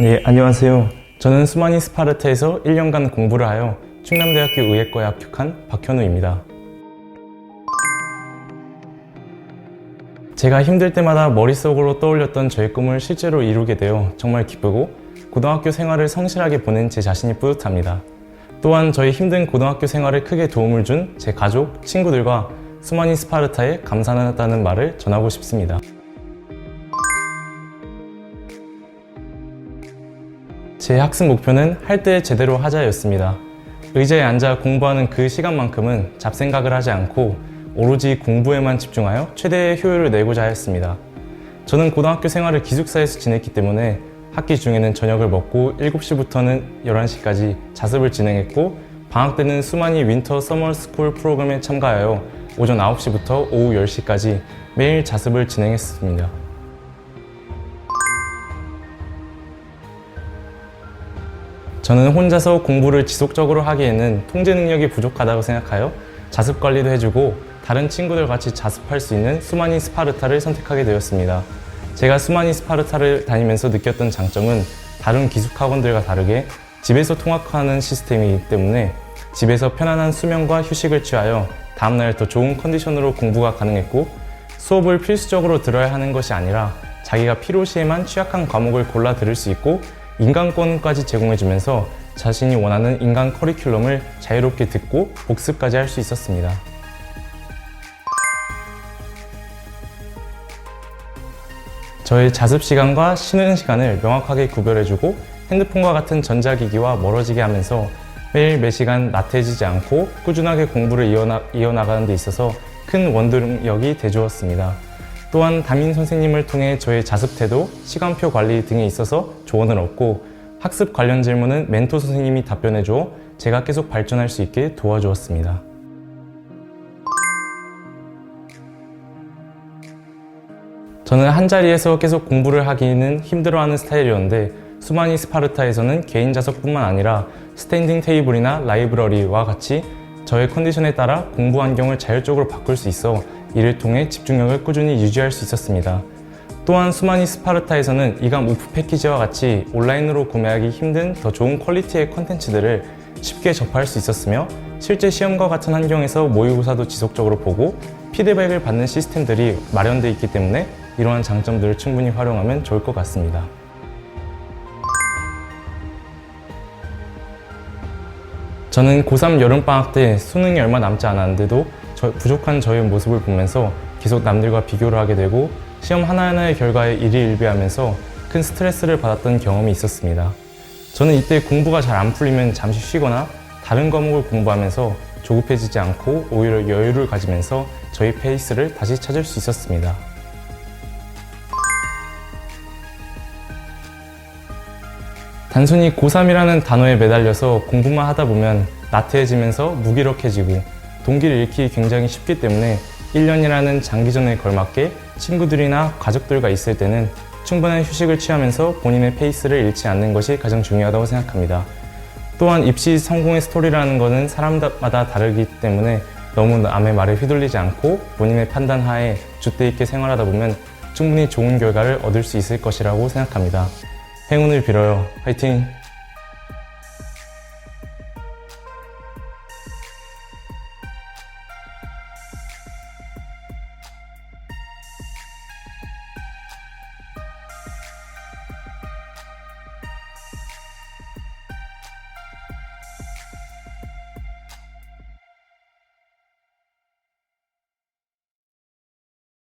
네, 안녕하세요. 저는 수마니 스파르타에서 1년간 공부를 하여 충남대학교 의예과에 합격한 박현우입니다. 제가 힘들 때마다 머릿속으로 떠올렸던 저의 꿈을 실제로 이루게 되어 정말 기쁘고 고등학교 생활을 성실하게 보낸 제 자신이 뿌듯합니다. 또한 저희 힘든 고등학교 생활에 크게 도움을 준 제 가족, 친구들과 수마니 스파르타에 감사하다는 말을 전하고 싶습니다. 제 학습 목표는 할 때 제대로 하자였습니다. 의자에 앉아 공부하는 그 시간만큼은 잡생각을 하지 않고 오로지 공부에만 집중하여 최대의 효율을 내고자 하였습니다. 저는 고등학교 생활을 기숙사에서 지냈기 때문에 학기 중에는 저녁을 먹고 7시부터는 11시까지 자습을 진행했고 방학 때는 수많이 윈터 서머 스쿨 프로그램에 참가하여 오전 9시부터 오후 10시까지 매일 자습을 진행했습니다. 저는 혼자서 공부를 지속적으로 하기에는 통제 능력이 부족하다고 생각하여 자습 관리도 해주고 다른 친구들 같이 자습할 수 있는 수마니 스파르타를 선택하게 되었습니다. 제가 수마니 스파르타를 다니면서 느꼈던 장점은 다른 기숙학원들과 다르게 집에서 통학하는 시스템이기 때문에 집에서 편안한 수면과 휴식을 취하여 다음날 더 좋은 컨디션으로 공부가 가능했고 수업을 필수적으로 들어야 하는 것이 아니라 자기가 필요시에만 취약한 과목을 골라 들을 수 있고 인강권까지 제공해주면서 자신이 원하는 인강 커리큘럼을 자유롭게 듣고 복습까지 할 수 있었습니다. 저의 자습 시간과 쉬는 시간을 명확하게 구별해주고 핸드폰과 같은 전자기기와 멀어지게 하면서 매일 매시간 나태해지지 않고 꾸준하게 공부를 이어나, 이어나가는 데 있어서 큰 원동력이 되주었습니다. 또한 담임 선생님을 통해 저의 자습 태도, 시간표 관리 등에 있어서 조언을 얻고 학습 관련 질문은 멘토 선생님이 답변해 주어 제가 계속 발전할 수 있게 도와주었습니다. 저는 한 자리에서 계속 공부를 하기는 힘들어하는 스타일이었는데 수마니 스파르타에서는 개인 좌석뿐만 아니라 스탠딩 테이블이나 라이브러리와 같이 저의 컨디션에 따라 공부 환경을 자율적으로 바꿀 수 있어 이를 통해 집중력을 꾸준히 유지할 수 있었습니다. 또한 수마니 스파르타에서는 이감 우프 패키지와 같이 온라인으로 구매하기 힘든 더 좋은 퀄리티의 컨텐츠들을 쉽게 접할 수 있었으며 실제 시험과 같은 환경에서 모의고사도 지속적으로 보고 피드백을 받는 시스템들이 마련되어 있기 때문에 이러한 장점들을 충분히 활용하면 좋을 것 같습니다. 저는 고3 여름방학 때 수능이 얼마 남지 않았는데도 저- 부족한 저의 모습을 보면서 계속 남들과 비교를 하게 되고 시험 하나하나의 결과에 일희일비하면서 큰 스트레스를 받았던 경험이 있었습니다. 저는 이때 공부가 잘 안 풀리면 잠시 쉬거나 다른 과목을 공부하면서 조급해지지 않고 오히려 여유를 가지면서 저희 페이스를 다시 찾을 수 있었습니다. 단순히 고3이라는 단어에 매달려서 공부만 하다 보면 나태해지면서 무기력해지고 동기를 잃기 굉장히 쉽기 때문에 1년이라는 장기전에 걸맞게 친구들이나 가족들과 있을 때는 충분한 휴식을 취하면서 본인의 페이스를 잃지 않는 것이 가장 중요하다고 생각합니다. 또한 입시 성공의 스토리라는 것은 사람마다 다르기 때문에 너무 남의 말에 휘둘리지 않고 본인의 판단 하에 주대 있게 생활하다 보면 충분히 좋은 결과를 얻을 수 있을 것이라고 생각합니다. 행운을 빌어요. 화이팅!